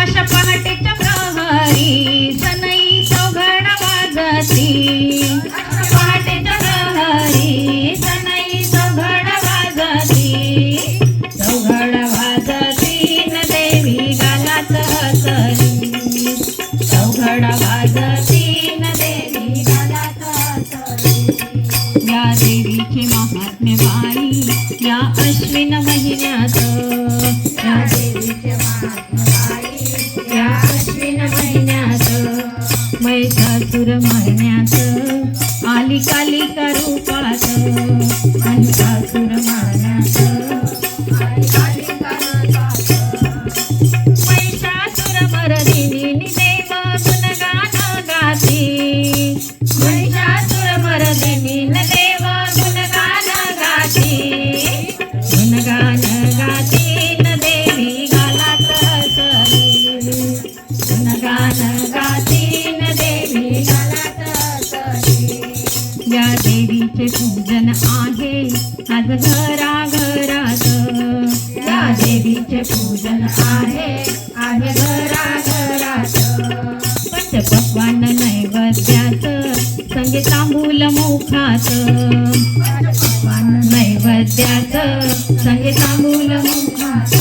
अशा पहाटेच्या सनई चौघड वाजती पहाटेच्या प्रहरी सनई न देवी गालात हसरी चौघड वाजती न देवी गालात हसरी या देवीची महात्म्य बाई या अश्विन या अश्विन महिन्यात. महिषासुर महिन्यात. आली काली का रूपात. देवीचे पूजन आहे. आज घराघरात या देवीचे पूजन आहे. आज घराघरात पंचपक्वान नैवेद्यात. संगे तांबूल मुखात. पक्वान नैवेद्यात. संगे तांबूल मुखात.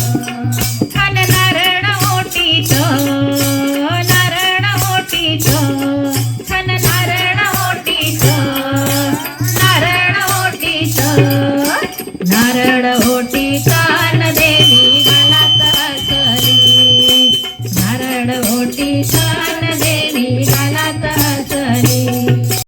ಕಾಣದೆ